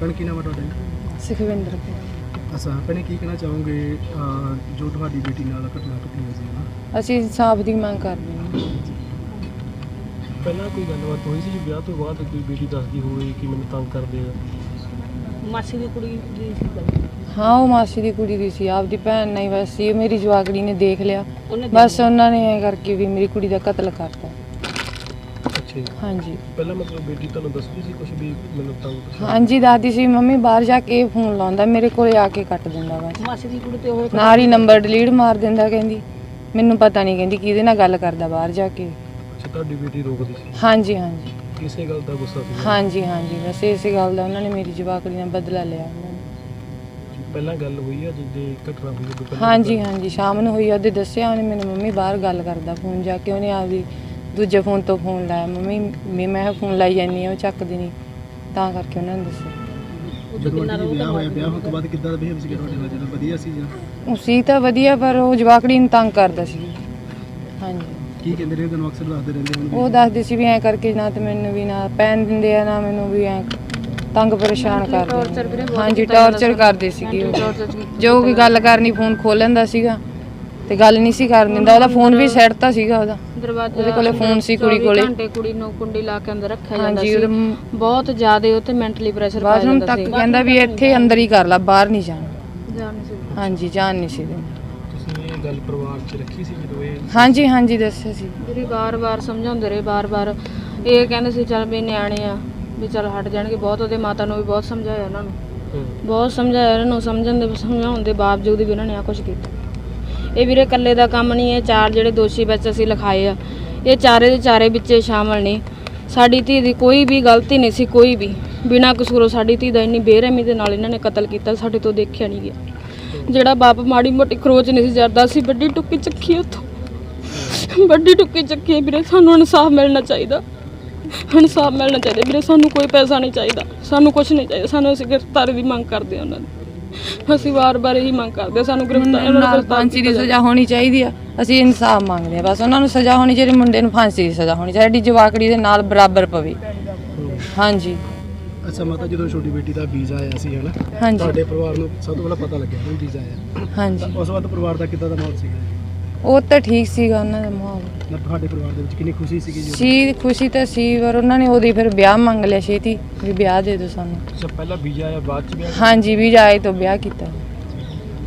ਭੈਣ ਕੀ ਨਾਮ ਹੈ ਤੁਹਾਡਾ ਸੁਖਵਿੰਦਰ ਕੌਰ। ਭੈਣੇ ਕੀ ਕਹਿਣਾ ਚਾਹੋਗੇ ਅਹ, ਜੋ ਤੁਹਾਡੀ ਬੇਟੀ ਨਾਲ ਘਟਨਾ ਘਟੀ ਹੋਈ ਸੀ ਨਾ ਅਸੀਂ ਇਨਸਾਫ ਦੀ ਮੰਗ ਕਰਦੇ ਹਾਂ। ਪਹਿਲਾਂ ਕੋਈ ਗੱਲਬਾਤ ਹੋਈ ਸੀ ਜੀ? ਵਿਆਹ ਤੋਂ ਬਾਅਦ ਕੋਈ ਬੇਟੀ ਦੱਸਦੀ ਹੋਵੇ ਕਿ ਮੈਨੂੰ ਤੰਗ ਕਰਦੇ ਆ? ਮਾਸੀ ਦੀ ਕੁੜੀ ਦੀ ਸੀ ਗੱਲ ਹਾਂ ਉਹ ਮਾਸੀ ਦੀ ਕੁੜੀ ਦੀ ਸੀ ਆਪਦੀ ਭੈਣ ਨਹੀਂ ਬਸ ਸੀ। ਮੇਰੀ ਜਵਾਕੜੀ ਨੇ ਦੇਖ ਲਿਆ। ਉਹਨੇ ਬਸ ਉਹਨਾਂ ਨੇ ਐ ਕਰਕੇ ਵੀ ਮੇਰੀ ਕੁੜੀ ਦਾ ਕਤਲ ਕਰਤਾ। ਹਾਂਜੀ। ਪਹਿਲਾਂ ਮਤਲਬ ਬੇਟੀ ਤੁਹਾਨੂੰ ਦੱਸਦੀ ਸੀ ਕੁਝ ਵੀ ਮੈਨੂੰ ਤੰਗ ਪਰੇਸ਼ਾਨ ਹਾਂਜੀ ਦਾਦੀ ਸੀ ਮੰਮੀ ਬਾਹਰ ਜਾ ਕੇ ਫੋਨ ਲਾਉਂਦਾ ਮੇਰੇ ਕੋਲੇ ਆ ਕੇ ਕੱਟ ਦਿੰਦਾ ਬਸ। ਮਾਸੀ ਦੀ ਕੁੜੀ ਤੇ ਉਹ ਨਾਲ ਹੀ ਨੰਬਰ ਡਿਲੀਟ ਮਾਰ ਦਿੰਦਾ ਕਹਿੰਦੀ। ਮੈਨੂੰ ਪਤਾ ਨਹੀਂ ਕਹਿੰਦੀ ਕਿਹਦੇ ਨਾਲ ਗੱਲ ਕਰਦਾ ਬਾਹਰ ਜਾ ਕੇ। ਅੱਛਾ ਤੁਹਾਡੀ ਬੇਟੀ ਰੋਕਦੀ ਸੀ। ਹਾਂਜੀ ਹਾਂਜੀ। ਕਿਸੇ ਗੱਲ ਦਾ ਗੁੱਸਾ ਸੀ। ਹਾਂਜੀ ਹਾਂਜੀ। ਬਸ ਇਸੇ ਗੱਲ ਦਾ ਉਹਨਾਂ ਨੇ ਮੇਰੀ ਜਵਾਕੜੀ ਨਾਲ ਬਦਲਾ ਲਿਆ। ਉਹਨਾਂ ਨੇ। ਪਹਿਲਾਂ ਗੱਲ ਹੋਈ ਆ ਜਿੱਦੇ ਘਟਨਾ ਹੋਈ ਉਦੋਂ ਪਹਿਲਾਂ ਹਾਂਜੀ ਹਾਂਜੀ। ਸ਼ਾਮ ਨੂੰ ਹੋਈ ਉਹਦੇ ਦੱਸਿਆ ਉਹਨੇ ਮੈਨੂੰ ਮੰਮੀ ਬਾਹਰ ਗੱਲ ਕਰਦਾ ਫੋਨ ਜਾ ਕੇ ਉਹਨੇ ਆਪਦੀ ਦੂਜੇ ਫੋਨ ਤੋਂ ਫੋਨ ਲਾਇਆ ਮੰਮੀ ਮੈਂ ਮੈਂ ਫੋਨ ਲਾਈ ਜਾਂਦੀ ਆ ਉਹ ਚੱਕਦੀ ਨਹੀਂ। ਤਾਂ ਕਰਕੇ ਉਹਨਾਂ ਨੇ ਦੱਸਿਆ। ਜਦੋਂ ਤੁਹਾਡੀ ਵਿਆਹ ਹੋਇਆ ਵਿਆਹ ਹੋਣ ਤੋਂ ਬਾਅਦ ਕਿੱਦਾਂ ਦਾ ਬਿਹੇਵ ਸੀ ਤੁਹਾਡੇ ਨਾਲ? ਜਦੋਂ ਵਧੀਆ ਸੀ ਜਾਂ? ਉਹ ਸੀ ਤਾਂ ਵਧੀਆ ਪਰ ਉਹ ਜਵਾਕੜੀ ਨੂੰ ਤੰਗ ਕਰਦਾ ਸੀ। ਹਾਂਜੀ। ਕੀ ਕਹਿੰਦੇ ਰਹੇ? ਤੁਹਾਨੂੰ ਅਕਸਰ ਦੱਸਦੇ ਰਹਿੰਦੇ ਹੁਣ ਵੀ? ਉਹ ਦੱਸਦੇ ਸੀ ਵੀ ਐਂ ਕਰਕੇ ਨਾ ਤੇ ਮੈਨੂੰ ਵੀ ਨਾ ਪੈਨ ਦਿੰਦੇ ਆ ਨਾ ਮੈਨੂੰ ਵੀ ਐਂ ਤੰਗ ਪਰੇਸ਼ਾਨ ਕਰਦੇ। ਨੇ। ਹਾਂਜੀ ਟੌਰਚਰ ਕਰਦੇ ਸੀਗੇ ਉਹ। ਜੋ ਵੀ ਗੱਲ ਕਰਨੀ ਫੋਨ ਖੋਲ ਲੈਂਦਾ ਸੀਗਾ। ਤੇ ਗੱਲ ਨਹੀਂ ਸੀ ਕਰਨ ਦਿੰਦਾ ਉਹਦਾ ਫੋਨ ਵੀ ਸੈੱਟਤਾ ਸੀਗਾ ਉਹਦਾ। ਦਰਵਾਜ਼ਾ ਉਹਦੇ ਕੋਲੇ ਫੋਨ ਸੀ ਕੁੜੀ ਕੋਲੇ। ਘੰਟੇ ਕੁੜੀ ਨੂੰ ਕੁੰਡੀ ਲਾ ਕੇ ਅੰਦਰ ਰੱਖਿਆ ਜਾਂਦਾ ਹਾਂਜੀ ਸੀ। ਬਹੁਤ ਜ਼ਿਆਦਾ ਉਹ ਤੇ ਮੈਂਟਲੀ ਪ੍ਰੈਸ਼ਰ ਬਾਥਰੂਮ ਜਾਂਦਾ ਤੱਕ ਸੀ। ਕਹਿੰਦਾ ਵੀ ਇੱਥੇ ਅੰਦਰ ਹੀ ਕਰ ਲੈ ਬਾਹਰ ਨਹੀਂ ਜਾਣਾ। ਜਾਣ ਨਹੀਂ ਸੀ ਹਾਂਜੀ ਜਾਣ ਨਹੀਂ ਸੀ ਤੁਸੀਂ ਇਹ ਗੱਲ ਪਰਿਵਾਰ 'ਚ ਰੱਖੀ ਸੀ ਜਦੋਂ ਇਹ? ਹਾਂਜੀ ਹਾਂਜੀ ਦੱਸਿਆ ਸੀ। ਵੀਰੇ ਬਾਰ-ਬਾਰ ਸਮਝਾਉਂਦੇ ਰਹੇ ਬਾਰ-ਬਾਰ ਇਹ ਕਹਿੰਦੇ ਸੀ ਚੱਲ ਵੀ ਨਿਆਣੇ ਆ ਵੀ ਚੱਲ ਹਟ ਜਾਣਗੇ। ਬਹੁਤ ਉਹਦੇ ਮਾਤਾ ਨੂੰ ਵੀ ਬਹੁਤ ਸਮਝਾਇਆ ਉਹਨਾਂ ਨੂੰ। ਬਹੁਤ ਸਮਝਾਇਆ ਇਹਨਾਂ ਨੂੰ ਸਮਝਣ ਦੇ ਸਮਝਾਉਣ ਦੇ ਬਾਵਜੂਦ ਵੀ ਇਹਨਾਂ ਨੇ ਆ ਕੁਝ ਕੀਤਾ। ਇਹ ਵੀਰੇ ਇਕੱਲੇ ਦਾ ਕੰਮ ਨਹੀਂ ਹੈ ਚਾਰ ਜਿਹੜੇ ਦੋਸ਼ੀ ਵਿੱਚ ਅਸੀਂ ਲਿਖਾਏ ਆ। ਇਹ ਚਾਰੇ ਦੇ ਚਾਰੇ ਵਿੱਚ ਸ਼ਾਮਲ ਨੇ। ਸਾਡੀ ਧੀ ਦੀ ਕੋਈ ਵੀ ਗਲਤੀ ਨਹੀਂ ਸੀ, ਕੋਈ ਵੀ। ਬਿਨਾਂ ਕਸੂਰੋਂ ਸਾਡੀ ਧੀ ਦਾ ਇੰਨੀ ਬੇਰਹਿਮੀ ਦੇ ਨਾਲ ਇਹਨਾਂ ਨੇ ਕਤਲ ਕੀਤਾ, ਸਾਡੇ ਤੋਂ ਦੇਖਿਆ ਨਹੀਂ ਗਿਆ। ਜਿਹੜਾ ਬਾਪ ਮਾੜੀ ਮੋਟੀ ਖਰੋਚ ਨਹੀਂ ਸੀ ਜਰਦਾ ਸੀ ਵੱਡੀ ਟੁੱਕੀ ਚੱਕੀ ਉੱਥੋਂ। ਵੱਡੀ ਟੁੱਕੀ ਚੱਕੀ ਵੀਰੇ, ਸਾਨੂੰ ਇਨਸਾਫ ਮਿਲਣਾ ਚਾਹੀਦਾ। ਇਨਸਾਫ ਮਿਲਣਾ ਚਾਹੀਦਾ ਵੀਰੇ, ਸਾਨੂੰ ਕੋਈ ਪੈਸਾ ਨਹੀਂ ਚਾਹੀਦਾ, ਸਾਨੂੰ ਕੁਝ ਨਹੀਂ ਚਾਹੀਦਾ, ਸਾਨੂੰ ਅਸੀਂ ਗ੍ਰਿਫਤਾਰੀ ਦੀ ਮੰਗ ਕਰਦੇ ਹਾਂ ਉਹਨਾਂ ਦੀ। ਅਸੀਂ ਵਾਰ-ਵਾਰ ਇਹੀ ਮੰਗ ਕਰਦੇ ਹਾਂ, ਸਾਨੂੰ ਗ੍ਰਿਫਤਾਰ ਉਹਨਾਂ ਨਾਲ ਫਾਂਸੀ ਦੀ ਸਜ਼ਾ ਹੋਣੀ ਚਾਹੀਦੀ ਆ। ਅਸੀਂ ਇਨਸਾਫ ਮੰਗਦੇ ਆ ਬਸ ਉਹਨਾਂ ਨੂੰ ਸਜ਼ਾ ਹੋਣੀ ਚਾਹੀਦੀ ਮੁੰਡੇ ਨੂੰ ਫਾਂਸੀ ਦੀ ਸਜ਼ਾ ਹੋਣੀ ਚਾਹੀਦੀ ਜਵਾਕੜੀ ਦੇ ਨਾਲ ਬਰਾਬਰ ਪਵੇ। ਹਾਂਜੀ। ਅੱਛਾ ਮਾਤਾ ਜਦੋਂ ਛੋਟੀ ਬੇਟੀ ਦਾ ਵੀਜ਼ਾ ਆਇਆ ਸੀ ਹਨਾ? ਹਾਂਜੀ। ਤੁਹਾਡੇ ਪਰਿਵਾਰ ਨੂੰ ਸਭ ਤੋਂ ਪਹਿਲਾਂ ਪਤਾ ਲੱਗਿਆ ਕਿ ਵੀਜ਼ਾ ਆਇਆ। ਹਾਂਜੀ। ਉਸ ਤੋਂ ਬਾਅਦ ਪਰਿਵਾਰ ਦਾ ਕਿੱਦਾਂ ਦਾ ਮਾਹੌਲ ਸੀਗਾ? ਉਹ ਤਾਂ ਠੀਕ ਸੀਗਾ ਉਹਨਾਂ ਦਾ ਮਾਹੌਲ। ਤੁਹਾਡੇ ਪਰਿਵਾਰ ਦੇ ਵਿੱਚ ਕਿੰਨੀ ਖੁਸ਼ੀ ਸੀਗੀ ਜੀ? ਸੀ ਖੁਸ਼ੀ ਤਾਂ ਸੀ ਪਰ ਉਹਨਾਂ ਨੇ ਉਹਦੀ ਫਿਰ ਵਿਆਹ ਮੰਗ ਲਿਆ ਛੇਤੀ ਵੀ ਵਿਆਹ ਦੇ ਦਿਓ ਸਾਨੂੰ। ਅੱਛਾ ਪਹਿਲਾਂ ਵੀਜ਼ਾ ਆਇਆ ਬਾਅਦ 'ਚ ਵਿਆਹ? ਹਾਂਜੀ ਵੀ ਜਾਏ ਤੋਂ ਵਿਆਹ ਕੀਤਾ।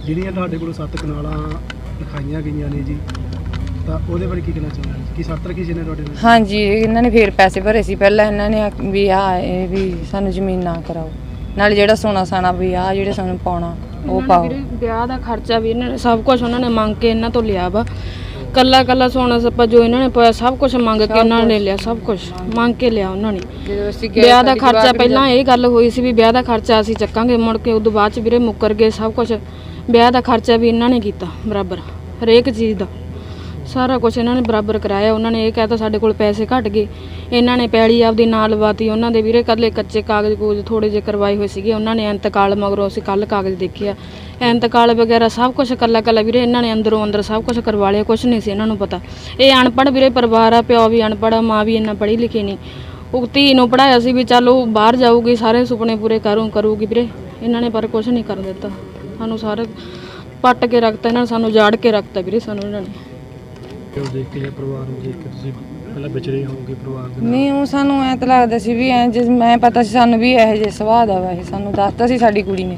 ਜਿਹੜੀਆਂ ਤੁਹਾਡੇ ਕੋਲ ਸੱਤ ਕਨਾਲਾਂ ਲਿਖਾਈਆਂ ਗਈਆਂ ਨੇ ਜੀ ਤਾਂ ਉਹਦੇ ਬਾਰੇ ਕੀ ਕਹਿਣਾ ਚਾਹੁੰਦੇ ਕੀ ਸੱਤ ਰੱਖੀ ਸੀ ਨੇ ਤੁਹਾਡੇ ਨਾਲ ਹਾਂਜੀ ਇਹਨਾਂ ਨੇ ਫਿਰ ਪੈਸੇ ਭਰੇ ਸੀ। ਪਹਿਲਾਂ ਇਹਨਾਂ ਨੇ ਆਖ- ਵੀ ਆ ਇਹ ਵੀ ਸਾਨੂੰ ਜ਼ਮੀਨ ਨਾ ਕਰਾਓ। ਨਾਲ ਜਿਹੜਾ ਸੋਨਾ ਸਾਨਾ ਵੀ ਆ ਜਿਹੜੇ ਸਾਨੂੰ ਪਾਉਣਾ। ਉਹ ਪਾਓ। ਵਿਆਹ ਦਾ ਖਰਚਾ ਵੀ ਇਹਨਾਂ ਨੇ ਸਭ ਕੁਝ ਉਹਨਾਂ ਨੇ ਮੰਗ ਕੇ ਇਹਨਾਂ ਤੋਂ ਲਿਆ ਵਾ। ਕੱਲਾ ਕੱਲਾ ਸੋਨਾ ਸੱਪਾ ਜੋ ਇਹਨਾਂ ਨੇ ਪਾਇਆ ਸਭ ਕੁਝ ਮੰਗ ਕੇ ਉਹਨਾਂ ਨੇ ਲਿਆ ਸਭ ਕੁਝ ਮੰਗ ਕੇ ਲਿਆ ਉਹਨਾਂ ਨੇ। ਜਦੋਂ ਅਸੀਂ ਗਏ ਵਿਆਹ ਦਾ ਖਰਚਾ ਪਹਿਲਾਂ ਇਹ ਗੱਲ ਹੋਈ ਸੀ ਵੀ ਵਿਆਹ ਦਾ ਖਰਚਾ ਅਸੀਂ ਚੱਕਾਂਗੇ ਮੁੜ ਕੇ ਉਦੋਂ ਬਾਅਦ ਚ ਵੀਰੇ ਮੁੱਕਰ ਗਏ ਸਭ ਕੁਝ ਵਿਆਹ ਦਾ ਖਰਚਾ ਵੀ ਇਹਨਾਂ ਨੇ ਕੀਤਾ ਬਰਾਬਰ ਹਰੇਕ ਚੀਜ਼ ਦਾ। ਸਾਰਾ ਕੁਝ ਇਹਨਾਂ ਨੇ ਬਰਾਬਰ ਕਰਾਇਆ ਉਹਨਾਂ ਨੇ ਇਹ ਕਹਿਤਾ ਸਾਡੇ ਕੋਲ ਪੈਸੇ ਘਟ ਗਏ। ਇਹਨਾਂ ਨੇ ਪੈਲੀ ਆਪਦੀ ਨਾਲ ਲਵਾਤੀ ਉਹਨਾਂ ਦੇ ਵੀਰੇ ਕੱਲੇ ਕੱਚੇ ਕਾਗਜ਼ ਕੂਜ ਥੋੜੇ ਜਿਹੇ ਕਰਵਾਏ ਹੋਏ ਸੀਗੇ, ਉਹਨਾਂ ਨੇ ਇੰਤਕਾਲ ਮਗਰੋਂ ਅਸੀਂ ਕੱਲ ਕਾਗਜ਼ ਦੇਖਿਆ। ਇੰਤਕਾਲ ਵਗੈਰਾ ਸਭ ਕੁਝ ਕੱਲਾ ਕੱਲਾ ਵੀਰੇ ਇਹਨਾਂ ਨੇ ਅੰਦਰੋਂ ਅੰਦਰ ਸਭ ਕੁਝ ਕਰਵਾ ਲਿਆ ਕੁਝ ਨਹੀਂ ਸੀ ਇਹਨਾਂ ਨੂੰ ਪਤਾ। ਇਹ ਅਨਪੜ੍ਹ ਵੀਰੇ ਪਰਿਵਾਰ ਆ, ਪਿਓ ਵੀ ਅਨਪੜ੍ਹ ਆ, ਮਾਂ ਵੀ ਇੰਨਾ ਪੜ੍ਹੀ ਲਿਖੀ ਨਹੀਂ। ਉਹ ਧੀ ਨੂੰ ਪੜਾਇਆ ਸੀ ਵੀ ਚੱਲ ਉਹ ਬਾਹਰ ਜਾਊਗੀ, ਸਾਰੇ ਸੁਪਨੇ ਪੂਰੇ ਕਰੂ ਕਰੂਗੀ ਵੀਰੇ। ਇਹਨਾਂ ਨੇ ਪਰ ਕੁਝ ਨਹੀਂ ਕਰ ਦਿੱਤਾ। ਸਾਨੂੰ ਸਾਰੇ ਪੱਟ ਕੇ ਰੱਖਤਾ, ਇਹਨਾਂ ਨੇ ਸਾਨੂੰ ਜਾੜ ਕੇ ਰੱਖਤਾ ਵੀਰੇ ਸਾਨੂੰ ਇਹਨਾਂ ਨੇ। ਉਹ ਦੇਖ ਕੇ ਪਰਿਵਾਰ ਨੂੰ ਦੇਖ ਕੇ ਤੁਸੀਂ ਪਹਿਲਾਂ ਵਿਚਰੇ ਹੋਵੋਗੇ ਪਰਿਵਾਰ ਦੇ ਨਾਲ? ਨਹੀਂ ਉਹ ਸਾਨੂੰ ਐਂ ਤਾਂ ਲੱਗਦਾ ਸੀ ਵੀ ਐ ਜਿਸ ਮੈਂ ਪਤਾ ਸੀ ਸਾਨੂੰ ਵੀ ਇਹੋ ਜਿਹੇ ਸੁਭਾਅ ਦਾ ਵਾ ਇਹ। ਸਾਨੂੰ ਦੱਸਤਾ ਸੀ ਸਾਡੀ ਕੁੜੀ ਨੇ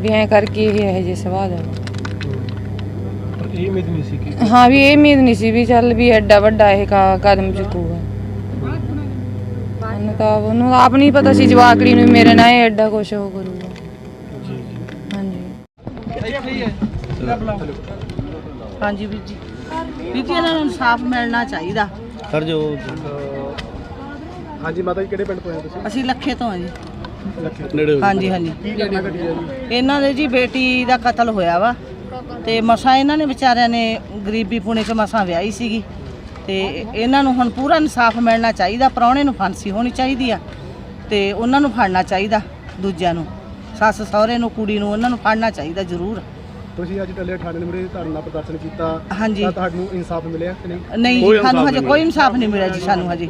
ਵੀ ਐਂ ਕਰਕੇ ਇਹ ਇਹੋ ਜਿਹੇ ਸੁਭਾਅ ਦਾ ਵਾ। ਪਰ ਇਹ ਉਮੀਦ ਨਹੀਂ ਸੀ ਕਿ ਹਾਂ ਵੀ ਇਹ ਉਮੀਦ ਨਹੀਂ ਸੀ ਵੀ ਚੱਲ ਵੀ ਐਡਾ ਵੱਡਾ ਇਹ ਕਾ- ਕਦਮ ਚੁੱਕੂਗਾ। ਉਹਨੂੰ ਤਾਂ ਉਹਨੂੰ ਆਪ ਨਹੀਂ ਪਤਾ ਸੀ ਜਵਾਕੜੀ ਨੂੰ ਵੀ ਮੇਰੇ ਨਾਲ ਇਹ ਐਡਾ ਕੁਛ ਉਹ ਕਰੂਗਾ। ਜੀ ਜੀ। ਹਾਂਜੀ। ਹਾਂਜੀ ਵੀਰ ਜੀ। ਵੀਰ ਜੀ ਇਹਨਾਂ ਨੂੰ ਇਨਸਾਫ ਮਿਲਣਾ ਚਾਹੀਦਾ। ਹਾਂਜੀ ਮਾਤਾ ਜੀ ਕਿਹੜੇ ਪਿੰਡ ਤੋਂ ਆਏ ਤੁਸੀਂ? ਅਸੀਂ ਲੱਖੇ ਤੋਂ ਹਾਂ ਜੀ। ਨੇੜੇ ਹਾਂਜੀ ਹਾਂਜੀ। ਕੀ ਘਟਨਾ ਘਟੀ ਹੈ ਜੀ? ਇਹਨਾਂ ਦੇ ਜੀ ਬੇਟੀ ਦਾ ਕਤਲ ਹੋਇਆ ਵਾ ਤੇ ਮਸਾਂ ਇਹਨਾਂ ਨੇ ਵਿਚਾਰਿਆਂ ਨੇ ਗਰੀਬੀ ਪੁਣੇ ਚ ਮਸਾਂ ਵਿਆਹੀ ਸੀਗੀ ਤੇ ਇਹਨਾਂ ਨੂੰ ਹੁਣ ਪੂਰਾ ਇਨਸਾਫ ਮਿਲਣਾ ਚਾਹੀਦਾ ਪ੍ਰਾਹੁਣੇ ਨੂੰ ਫਾਂਸੀ ਹੋਣੀ ਚਾਹੀਦੀ ਆ ਤੇ ਉਹਨਾਂ ਨੂੰ ਫੜਨਾ ਚਾਹੀਦਾ ਦੂਜਿਆਂ ਨੂੰ ਸੱਸ ਸਹੁਰੇ ਨੂੰ ਕੁੜੀ ਨੂੰ ਉਹਨਾਂ ਨੂੰ ਫੜਨਾ ਚਾਹੀਦਾ ਜ਼ਰੂਰ। ਤੁਸੀਂ ਅੱਜ ਟੱਲੇ ਥਾਣੇ ਨੰਬਰੇ ਧਰਨਾ ਪ੍ਰਦਰਸ਼ਨ ਕੀਤਾ ਹਾਂਜੀ। ਤਾਂ ਤੁਹਾਨੂੰ ਇਨਸਾਫ ਮਿਲਿਆ ਕਿ ਨਹੀਂ? ਨਹੀਂ ਜੀ, ਸਾਨੂੰ ਹਜੇ ਕੋਈ ਇਨਸਾਫ ਨਹੀਂ ਮਿਲਿਆ ਜੀ ਸਾਨੂੰ ਹਜੇ।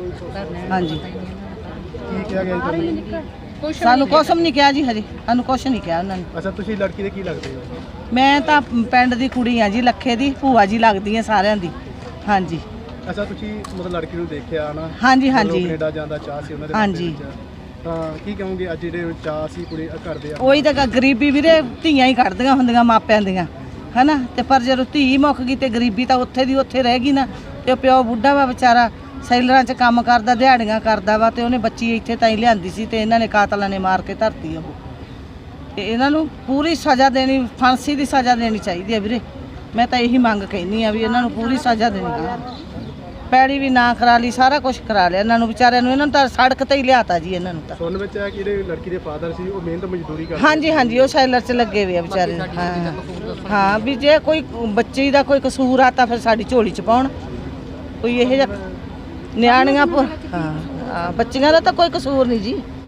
ਹਾਂਜੀ। ਕੀ ਕਿਹਾ ਗਿਆ ਜੀ ਤੁਹਾਨੂੰ? ਸਾਨੂੰ ਕੁਛ ਵੀ ਨਹੀਂ ਕਿਹਾ ਜੀ ਹਜੇ। ਸਾਨੂੰ ਕੁਛ ਨਹੀਂ ਕਿਹਾ ਉਹਨਾਂ ਨੇ। ਅੱਛਾ ਤੁਸੀਂ ਲੜਕੀ ਦੇ ਕੀ ਲੱਗਦੇ ਹੋ? ਮੈਂ ਤਾਂ ਪਿੰਡ ਦੀ ਕੁੜੀ ਆ ਜੀ ਲੱਖੇ ਦੀ ਭੂਆ ਜੀ ਲੱਗਦੀ ਆ ਸਾਰਿਆਂ ਦੀ। ਹਾਂਜੀ। ਅੱਛਾ ਤੁਸੀਂ ਮਤਲਬ ਲੜਕੀ ਨੂੰ ਦੇਖਿਆ ਨਾ ਹਾਂਜੀ ਹਾਂਜੀ। ਕੈਨੇਡਾ ਜਾਣ ਦਾ ਚਾਹ ਸੀ ਉਹਨਾਂ ਦੇ ਹਾਂਜੀ। ਵਿੱਚ। ਤਾਂ ਕੀ ਕਹੋਗੇ ਅੱਜ ਜਿਹੜੇ ਚਾਹ ਸੀ ਕੁੜੀ ਕਰਦੇ ਆ ਉਹੀ ਤਾਂ ਗ- ਗਰੀਬੀ ਵੀਰੇ ਧੀਆਂ ਹੀ ਕੱਢਦੀਆਂ ਹੁੰਦੀਆਂ ਮਾਪਿਆਂ ਦੀਆਂ, ਹਨਾ? ਤੇ ਪਰ ਜਦੋਂ ਧੀ ਮੁੱਕ ਗਈ ਤੇ ਗਰੀਬੀ ਤਾਂ ਉੱਥੇ ਦੀ ਉੱਥੇ ਰਹਿ ਗਈ ਨਾ, ਤੇ ਉਹ ਪਿਓ ਬੁੱਢਾ ਵਾ ਵਿਚਾਰਾ ਸੈਲਰਾਂ 'ਚ ਕੰਮ ਕਰਦਾ, ਦਿਹਾੜੀਆਂ ਕਰਦਾ ਵਾ ਤੇ ਉਹਨੇ ਬੱਚੀ ਇੱਥੇ ਤਾਂ ਹੀ ਲਿਆਂਦੀ ਸੀ ਤੇ ਇਹਨਾਂ ਨੇ ਕਾਤਲਾਂ ਨੇ ਮਾਰ ਕੇ ਧਰਤੀ ਉਹ। ਤੇ ਇਹਨਾਂ ਨੂੰ ਪੂਰੀ ਸਜ਼ਾ ਦੇਣੀ, ਫਾਂਸੀ ਦੀ ਸਜ਼ਾ ਦੇਣੀ ਚਾਹੀਦੀ ਹੈ ਵੀਰੇ। ਮੈਂ ਤਾਂ ਇਹੀ ਮੰਗ ਕਹਿਨੀ ਆ ਵੀ ਇਹਨਾਂ ਨੂੰ ਪੂਰੀ ਸਜ਼ਾ ਦੇਣੀ ਚਾਹੀਦੀ ਪੈੜੀ ਵੀ ਨਾ ਕਰਾ ਲਈ ਸਾਰਾ ਕੁਝ ਕਰਾ ਲਿਆ ਇਹਨਾਂ ਨੂੰ ਵਿਚਾਰਿਆਂ ਨੂੰ ਇਹਨਾਂ ਨੂੰ ਤਾਂ ਸੜਕ ਤੇ ਹੀ ਲਿਆਤਾ ਜੀ ਇਹਨਾਂ ਨੂੰ ਤਾਂ। ਸੁਣਨ ਵਿੱਚ ਆਇਆ ਕਿ ਜਿਹੜੇ ਲੜਕੀ ਦੇ ਫਾਦਰ ਸੀ ਉਹ ਮਿਹਨਤ ਮਜ਼ਦੂਰੀ ਕਰਦੇ ਹਾਂਜੀ ਹਾਂਜੀ ਉਹ ਸੈਲਰ 'ਚ ਲੱਗੇ ਹੋਏ ਆ ਵਿਚਾਰੇ। ਹਾਂ। ਹਾਂ ਵੀ ਜੇ ਕੋਈ ਬੱਚੀ ਦਾ ਕੋਈ ਕਸੂਰ ਆ ਤਾਂ ਫਿਰ ਸਾਡੀ ਝੋਲੀ 'ਚ ਪਾਉਣ। ਕੋਈ ਇਹ ਜਿਹਾ ਨਿਆਣੀਆਂ ਹਾਂ, ਬੱਚੀਆਂ ਦਾ ਤਾਂ ਕੋਈ ਕਸੂਰ ਨਹੀਂ ਜੀ।